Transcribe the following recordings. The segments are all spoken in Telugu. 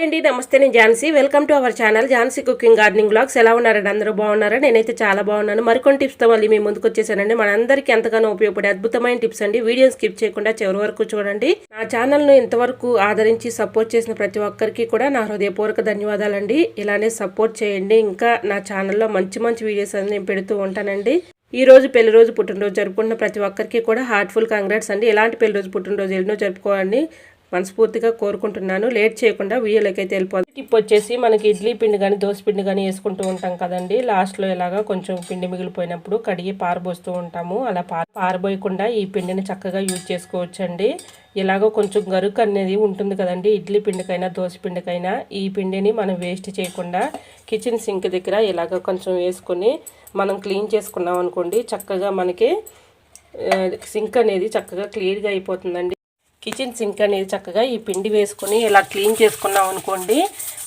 హాయ్ అండి నమస్తే నేను Jhansi. Welcome to our channel Jhansi cooking gardening blogs. ఎలా ఉన్నారండి? అందరూ బాగున్నారా? నేనైతే చాలా బాగున్నాను. మరికొన్ని టిప్స్తో మళ్ళీ మీ ముందుకు వచ్చేసానండి. మనందరికీ ఎంతగానో ఉపయోగపడే అద్భుతమైన టిప్స్ అండి. వీడియో స్కిప్ చేయకుండా చివరి వరకు చూడండి. నా ఛానల్ను ఇంతవరకు ఆదరించి సపోర్ట్ చేసిన ప్రతి ఒక్కరికి కూడా నా హృదయపూర్వక ధన్యవాదాలండి. ఇలానే సపోర్ట్ చేయండి. ఇంకా నా ఛానల్లో మంచి మంచి వీడియోస్ అన్ని నేను పెడుతూ ఉంటానండి. ఈ రోజు పెళ్ళి రోజు పుట్టినరోజు జరుపుకున్న ప్రతి ఒక్కరికి కూడా హార్ట్ఫుల్ కంగ్రాట్స్ అండి. ఎలాంటి పెళ్ళి రోజు పుట్టినరోజు ఎన్నో జరుపుకోవాలని మనస్ఫూర్తిగా కోరుకుంటున్నాను. లేట్ చేయకుండా వీడియోలోకి అయితే వెళ్ళిపోతుంది టిప్ వచ్చేసి మనకి ఇడ్లీ పిండి కానీ దోశ పిండి కానీ వేసుకుంటూ ఉంటాం కదండి. లాస్ట్లో ఇలాగా కొంచెం పిండి మిగిలిపోయినప్పుడు కడిగి పారబోస్తూ ఉంటాము. అలా పారబోయకుండా ఈ పిండిని చక్కగా యూజ్ చేసుకోవచ్చండి. ఇలాగో కొంచెం గరుకు అనేది ఉంటుంది కదండి. ఇడ్లీ పిండికైనా దోశ పిండికైనా ఈ పిండిని మనం వేస్ట్ చేయకుండా కిచెన్ సింక్ దగ్గర ఇలాగ కొంచెం వేసుకొని మనం క్లీన్ చేసుకున్నాం అనుకోండి చక్కగా మనకి సింక్ అనేది చక్కగా క్లియర్గా అయిపోతుందండి. కిచెన్ సింక్ అనేది చక్కగా ఈ పిండి వేసుకొని ఇలా క్లీన్ చేసుకున్నాం అనుకోండి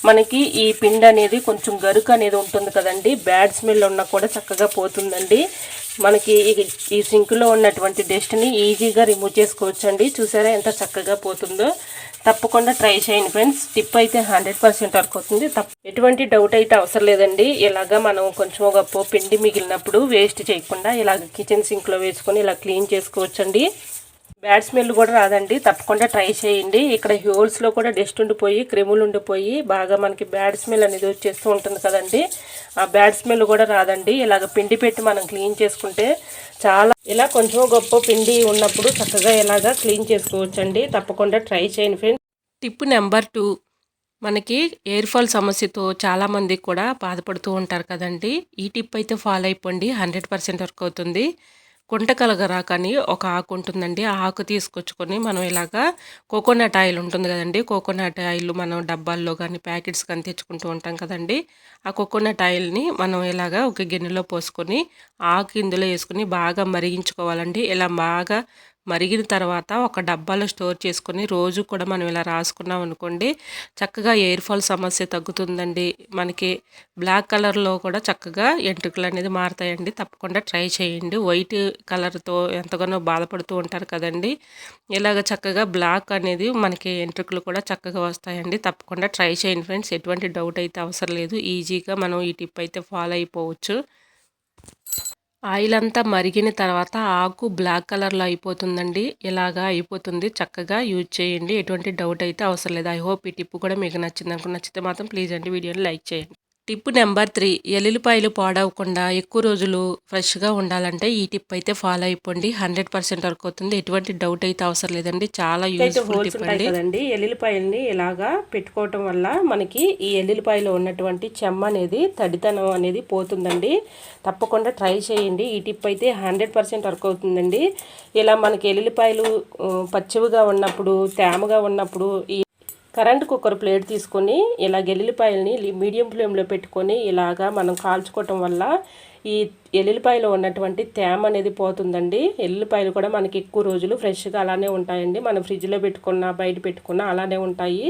మనకి ఈ పిండి అనేది కొంచెం గరుకు అనేది ఉంటుంది కదండి బ్యాడ్ స్మెల్ ఉన్నా కూడా చక్కగా పోతుందండి. మనకి ఈ సింక్లో ఉన్నటువంటి డస్ట్ని ఈజీగా రిమూవ్ చేసుకోవచ్చండి. చూసారా ఎంత చక్కగా పోతుందో? తప్పకుండా ట్రై చేయండి ఫ్రెండ్స్. టిప్ అయితే హండ్రెడ్ పర్సెంట్ వరకు అవుతుంది ఎటువంటి డౌట్ అయితే అవసరం లేదండి. ఇలాగా మనం కొంచెం గొప్ప పిండి మిగిలినప్పుడు వేస్ట్ చేయకుండా ఇలాగ కిచెన్ సింక్లో వేసుకొని ఇలా క్లీన్ చేసుకోవచ్చండి. బ్యాడ్ స్మెల్ కూడా రాదండి. తప్పకుండా ట్రై చేయండి. ఇక్కడ హోల్స్లో కూడా డస్ట్ ఉండిపోయి క్రిములు ఉండిపోయి బాగా మనకి బ్యాడ్ స్మెల్ అనేది వచ్చేస్తూ ఉంటుంది కదండి. ఆ బ్యాడ్ స్మెల్ కూడా రాదండి. ఇలాగ పిండి పెట్టి మనం క్లీన్ చేసుకుంటే చాలా ఇలా కొంచెం గొప్ప పిండి ఉన్నప్పుడు చక్కగా ఇలాగా క్లీన్ చేసుకోవచ్చండి. తప్పకుండా ట్రై చేయండి ఫ్రెండ్స్. టిప్ నెంబర్ టూ మనకి ఎయిర్ ఫాల్ సమస్యతో చాలామంది కూడా బాధపడుతూ ఉంటారు కదండి. ఈ టిప్ అయితే ఫాలో అయిపోండి. హండ్రెడ్ పర్సెంట్ వర్క్ అవుతుంది. గుంటకలగరాకు అని ఒక ఆకు ఉంటుందండి. ఆ ఆకు తీసుకొచ్చుకొని మనం ఇలాగా కోకోనట్ ఆయిల్ ఉంటుంది కదండి. కోకోనట్ ఆయిల్ మనం డబ్బాల్లో కానీ ప్యాకెట్స్ కానీ తెచ్చుకుంటూ ఉంటాం కదండి. ఆ కోకోనట్ ఆయిల్ని మనం ఇలాగా ఒక గిన్నెలో పోసుకొని ఆకు ఇందులో వేసుకొని బాగా మరిగించుకోవాలండి. ఇలా బాగా మరిగిన తర్వాత ఒక డబ్బాలో స్టోర్ చేసుకొని రోజు కూడా మనం ఇలా రాసుకున్నాం అనుకోండి చక్కగా ఎయిర్ ఫాల్ సమస్య తగ్గుతుందండి. మనకి బ్లాక్ కలర్లో కూడా చక్కగా ఎంట్రుకలు అనేది మారుతాయండి. తప్పకుండా ట్రై చేయండి. వైట్ కలర్తో ఎంతగానో బాధపడుతూ ఉంటారు కదండి. ఇలాగ చక్కగా బ్లాక్ అనేది మనకి ఎంట్రుకలు కూడా చక్కగా వస్తాయండి. తప్పకుండా ట్రై చేయండి ఫ్రెండ్స్. ఎటువంటి డౌట్ అయితే అవసరం లేదు. ఈజీగా మనం ఈ టిప్ అయితే ఫాలో అయిపోవచ్చు. ఆయిల్ అంతా మరిగిన తర్వాత ఆకు బ్లాక్ కలర్లో అయిపోతుందండి. ఇలాగా అయిపోతుంది. చక్కగా యూజ్ చేయండి. ఎటువంటి డౌట్ అయితే అవసరం లేదు. ఐ హోప్ ఈ టిప్ కూడా మీకు నచ్చింది. అనుకుని నచ్చితే మాత్రం ప్లీజ్ అండి వీడియోని లైక్ చేయండి. టిప్ నెంబర్ త్రీ ఎల్లుల్లిపాయలు పాడవకుండా ఎక్కువ రోజులు ఫ్రెష్గా ఉండాలంటే ఈ టిప్ అయితే ఫాలో అయిపోండి. హండ్రెడ్ పర్సెంట్ వర్క్ అవుతుంది. ఎటువంటి డౌట్ అయితే అవసరం లేదండి. చాలా యూస్ఫుల్ టిప్ అండి. కదండి. ఎల్లుల్లిపాయల్ని ఇలాగా పెట్టుకోవటం వల్ల మనకి ఈ ఎల్లుల్లిపాయలో ఉన్నటువంటి చెమ్మ అనేది తడితనం అనేది పోతుందండి. తప్పకుండా ట్రై చేయండి. ఈ టిప్ అయితే హండ్రెడ్ పర్సెంట్ వర్క్ అవుతుందండి. ఇలా మనకి ఎల్లుల్లిపాయలు పచ్చివిగా ఉన్నప్పుడు తేమగా ఉన్నప్పుడు ఈ కరెంట్ కుక్కర్ ప్లేట్ తీసుకొని ఇలా గెల్లిపాయలని మీడియం ఫ్లేమ్లో పెట్టుకొని ఇలాగా మనం కాల్చుకోవటం వల్ల ఈ ఎల్లుల్లిపాయలో ఉన్నటువంటి తేమ అనేది పోతుందండి. ఎల్లుల్లిపాయలు కూడా మనకి ఎక్కువ రోజులు ఫ్రెష్గా అలానే ఉంటాయండి. మనం ఫ్రిడ్జ్లో పెట్టుకున్న బయట పెట్టుకున్న అలానే ఉంటాయి.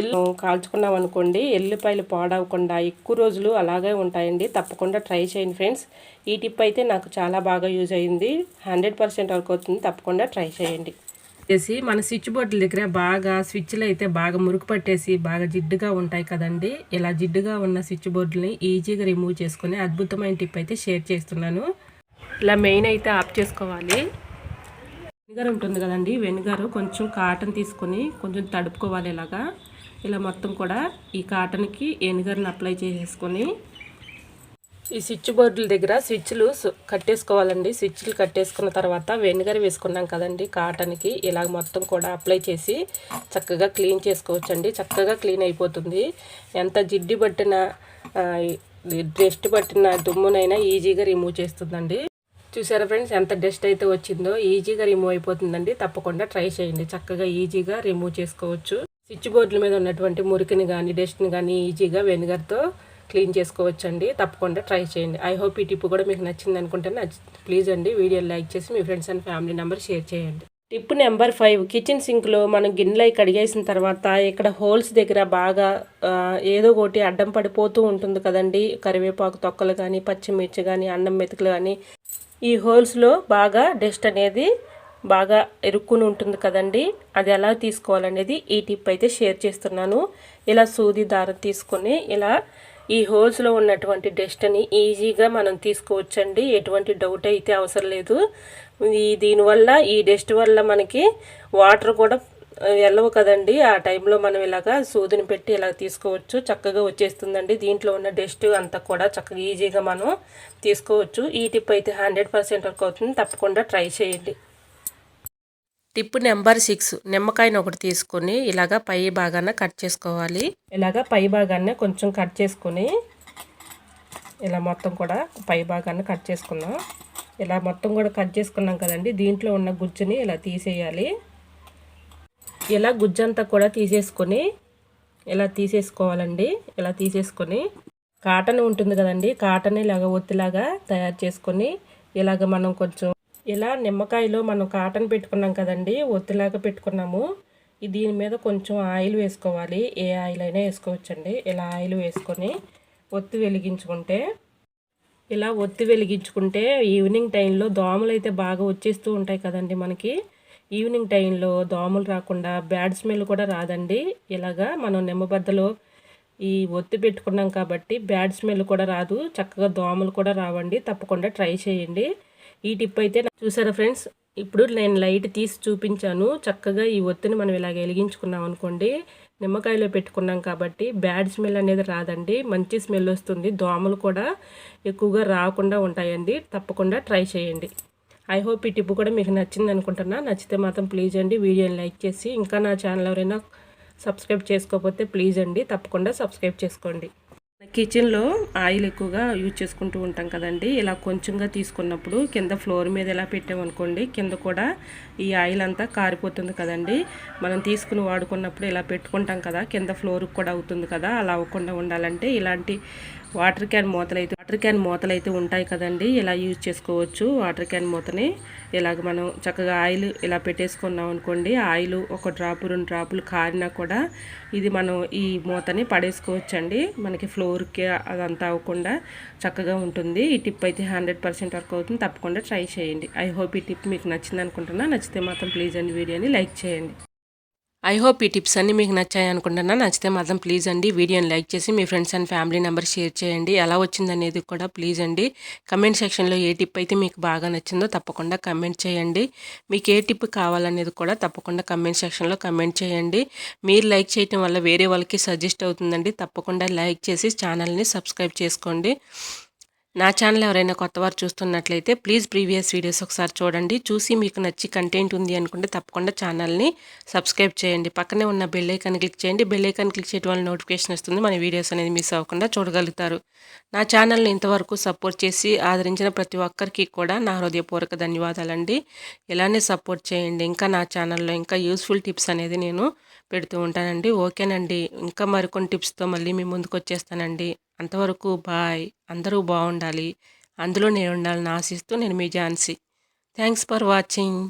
ఎల్లు కాల్చుకున్నాం అనుకోండి ఎల్లుపాయలు పాడవకుండా ఎక్కువ రోజులు అలాగే ఉంటాయండి. తప్పకుండా ట్రై చేయండి ఫ్రెండ్స్. ఈ టిప్ అయితే నాకు చాలా బాగా యూజ్ అయింది. హండ్రెడ్ పర్సెంట్ వరకు అవుతుంది తప్పకుండా ట్రై చేయండి. వచ్చేసి మన స్విచ్ బోర్డుల దగ్గర బాగా స్విచ్లు అయితే బాగా మురుకు పట్టేసి బాగా జిడ్డుగా ఉంటాయి కదండి. ఇలా జిడ్డుగా ఉన్న స్విచ్ బోర్డుని ఈజీగా రిమూవ్ చేసుకుని అద్భుతమైన టిప్ అయితే షేర్ చేస్తున్నాను. ఇలా మెయిన్ అయితే ఆఫ్ చేసుకోవాలి. వెనుగారు ఉంటుంది కదండి వెనుగారు కొంచెం కాటన్ తీసుకొని కొంచెం తడుపుకోవాలి ఇలాగా. ఇలా మొత్తం కూడా ఈ కాటన్కి వెనుగర్ని అప్లై చేసేసుకొని ఈ స్విచ్ బోర్డుల దగ్గర స్విచ్లు కట్టేసుకోవాలండి. స్విచ్లు కట్టేసుకున్న తర్వాత వెనిగర్ వేసుకున్నాం కదండి కాటన్కి. ఇలాగ మొత్తం కూడా అప్లై చేసి చక్కగా క్లీన్ చేసుకోవచ్చండి. చక్కగా క్లీన్ అయిపోతుంది. ఎంత జిడ్డి పట్టిన డస్ట్ పట్టిన దుమ్మునైనా ఈజీగా రిమూవ్ చేస్తుందండి. చూసారా ఫ్రెండ్స్ ఎంత డస్ట్ అయితే వచ్చిందో ఈజీగా రిమూవ్ అయిపోతుందండి. తప్పకుండా ట్రై చేయండి. చక్కగా ఈజీగా రిమూవ్ చేసుకోవచ్చు. స్విచ్ బోర్డుల మీద ఉన్నటువంటి మురికిని కానీ డస్ట్ని కానీ ఈజీగా వెనిగర్తో క్లీన్ చేసుకోవచ్చండి. తప్పకుండా ట్రై చేయండి. ఐ హోప్ ఈ టిప్ కూడా మీకు నచ్చింది అనుకుంటే ప్లీజ్ అండి వీడియో లైక్ చేసి మీ friends and family number share చేయండి. టిప్ నెంబర్ ఫైవ్ కిచెన్ సింక్లో మనం గిన్నెలు కడిగేసిన తర్వాత ఇక్కడ హోల్స్ దగ్గర బాగా ఏదో ఒకటి అడ్డం పడిపోతూ ఉంటుంది కదండి. కరివేపాకు తొక్కలు కానీ పచ్చిమిర్చి కానీ అన్నం మెతుకులు కానీ ఈ హోల్స్లో బాగా డస్ట్ అనేది బాగా ఇరుక్కుని ఉంటుంది కదండి. అది ఎలా తీసుకోవాలనేది ఈ టిప్ అయితే షేర్ చేస్తున్నాను. ఇలా సూది దారం తీసుకొని ఇలా ఈ హోల్స్లో ఉన్నటువంటి డస్ట్ని ఈజీగా మనం తీసుకోవచ్చండి. ఎటువంటి డౌట్ అయితే అవసరం లేదు. ఈ దీనివల్ల ఈ డస్ట్ వల్ల మనకి వాటర్ కూడా వెళ్ళవు కదండి. ఆ టైంలో మనం ఇలాగా సూదిని పెట్టి ఇలా తీసుకోవచ్చు. చక్కగా వచ్చేస్తుందండి. దీంట్లో ఉన్న డస్ట్ అంతా కూడా చక్కగా ఈజీగా మనం తీసుకోవచ్చు. ఈ టిప్ అయితే హండ్రెడ్ పర్సెంట్ వరకు అవుతుంది. తప్పకుండా ట్రై చేయండి. టిప్ నెంబర్ సిక్స్ నిమ్మకాయను ఒకటి తీసుకొని ఇలాగా పై భాగాన కట్ చేసుకోవాలి. ఇలాగా పై భాగాన్ని కొంచెం కట్ చేసుకొని ఇలా మొత్తం కూడా పై భాగాన్ని కట్ చేసుకుందాం. ఇలా మొత్తం కూడా కట్ చేసుకున్నాం కదండి దీంట్లో ఉన్న గుజ్జుని ఇలా తీసేయాలి. ఇలా గుజ్జంతా కూడా తీసేసుకొని ఇలా తీసేసుకోవాలండి. ఇలా తీసేసుకొని కాటన్ ఉంటుంది కదండి కాటన్ ఇలాగ ఒత్తిలాగా తయారు చేసుకొని ఇలాగ మనం కొంచెం ఇలా నిమ్మకాయలో మనం కాటన్ పెట్టుకున్నాం కదండి ఒత్తిలాగా పెట్టుకున్నాము. దీని మీద కొంచెం ఆయిల్ వేసుకోవాలి. ఏ ఆయిల్ అయినా వేసుకోవచ్చండి. ఇలా ఆయిల్ వేసుకొని ఒత్తి వెలిగించుకుంటే ఇలా ఒత్తి వెలిగించుకుంటే ఈవినింగ్ టైంలో దోమలు అయితే బాగా వచ్చేస్తూ ఉంటాయి కదండి మనకి. ఈవినింగ్ టైంలో దోమలు రాకుండా బ్యాడ్ స్మెల్ కూడా రాదండి. ఇలాగా మనం నిమ్మబద్దలో ఈ ఒత్తి పెట్టుకున్నాం కాబట్టి బ్యాడ్ స్మెల్ కూడా రాదు. చక్కగా దోమలు కూడా రావండి. తప్పకుండా ట్రై చేయండి. ఈ టిప్ అయితే చూసారా ఫ్రెండ్స్? ఇప్పుడు నేను లైట్ తీసి చూపించాను. చక్కగా ఈ ఒత్తిని మనం ఇలాగ వెలిగించుకున్నాం అనుకోండి. నిమ్మకాయలో పెట్టుకున్నాం కాబట్టి బ్యాడ్ స్మెల్ అనేది రాదండి. మంచి స్మెల్ వస్తుంది. దోమలు కూడా ఎక్కువగా రాకుండా ఉంటాయండి. తప్పకుండా ట్రై చేయండి. ఐ హోప్ ఈ టిప్ కూడా మీకు నచ్చింది అనుకుంటున్నా. నచ్చితే మాత్రం ప్లీజ్ అండి వీడియోని లైక్ చేసి ఇంకా నా ఛానల్ ఎవరైనా సబ్స్క్రైబ్ చేసుకోకపోతే ప్లీజ్ అండి తప్పకుండా సబ్స్క్రైబ్ చేసుకోండి. కిచెన్లో ఆయిల్ ఎక్కువగా యూజ్ చేసుకుంటూ ఉంటాం కదండి. ఇలా కొంచెంగా తీసుకున్నప్పుడు కింద ఫ్లోర్ మీద ఎలా పెట్టామనుకోండి కింద కూడా ఈ ఆయిల్ అంతా కారిపోతుంది కదండి. మనం తీసుకుని వాడుకున్నప్పుడు ఇలా పెట్టుకుంటాం కదా కింద ఫ్లోర్కి కూడా అవుతుంది కదా అలా అవ్వకుండా ఉండాలంటే ఇలాంటి వాటర్ క్యాన్ మూతలు అయితే వాటర్ క్యాన్ మూతలు అయితే ఉంటాయి కదండి. ఇలా యూజ్ చేసుకోవచ్చు వాటర్ క్యాన్ మూతని? ఇలాగ మనం చక్కగా ఆయిల్ ఇలా పెట్టేసుకున్నాం అనుకోండి ఆయిల్ ఒక డ్రాపు రెండు డ్రాపులు కారినా కూడా ఇది మనం ఈ మూతని పడేసుకోవచ్చండి. మనకి ఫ్లోర్కి అదంతా అవ్వకుండా చక్కగా ఉంటుంది. ఈ టిప్ అయితే హండ్రెడ్ పర్సెంట్ వర్క్ అవుతుంది. తప్పకుండా ట్రై చేయండి. ఐ హోప్ ఈ టిప్ మీకు నచ్చింది అనుకుంటున్నా. నచ్చితే మాత్రం ప్లీజ్ అండి వీడియోని లైక్ చేయండి. ఐ హోప్ ఈ టిప్స్ అన్ని మీకు నచ్చాయి అనుకుంటున్నా నచ్చితే మాత్రం ప్లీజ్ అండి వీడియోని లైక్ చేసి మీ friends and family number share చేయండి. ఎలా వచ్చిందనేది కూడా ప్లీజ్ అండి. కమెంట్ సెక్షన్లో ఏ టిప్ అయితే మీకు బాగా నచ్చిందో తప్పకుండా కమెంట్ చేయండి. మీకు ఏ టిప్ కావాలనేది కూడా తప్పకుండా కమెంట్ సెక్షన్లో కమెంట్ చేయండి. మీరు లైక్ చేయటం వల్ల వేరే వాళ్ళకి సజెస్ట్ అవుతుందండి. తప్పకుండా లైక్ చేసి ఛానల్ని సబ్స్క్రైబ్ చేసుకోండి. నా ఛానల్ ఎవరైనా కొత్త వారు చూస్తున్నట్లయితే ప్లీజ్ ప్రీవియస్ వీడియోస్ ఒకసారి చూడండి. చూసి మీకు నచ్చి కంటెంట్ ఉంది అనుకుంటే తప్పకుండా ఛానల్ని సబ్స్క్రైబ్ చేయండి. పక్కనే ఉన్న బెల్ ఐకాన్ క్లిక్ చేయండి. బెల్ ఐకాన్ క్లిక్ చేయడం వల్ల నోటిఫికేషన్ వస్తుంది. మన వీడియోస్ అనేది మిస్ అవ్వకుండా చూడగలుగుతారు. నా ఛానల్ని ఇంతవరకు సపోర్ట్ చేసి ఆదరించిన ప్రతి ఒక్కరికి కూడా నా హృదయపూర్వక ధన్యవాదాలండి. ఇలానే సపోర్ట్ చేయండి. ఇంకా నా ఛానల్లో ఇంకా యూస్ఫుల్ టిప్స్ అనేది నేను పెడుతూ ఉంటానండి. ఓకేనండి. ఇంకా మరికొన్ని టిప్స్తో మళ్ళీ మీ ముందుకు వచ్చేస్తానండి. అంతవరకు బాయ్ అందరూ బాగుండాలి అందులో నేను ఉండాలని ఆశిస్తూ నేను మీ ఝాన్సీ. Thanks for watching.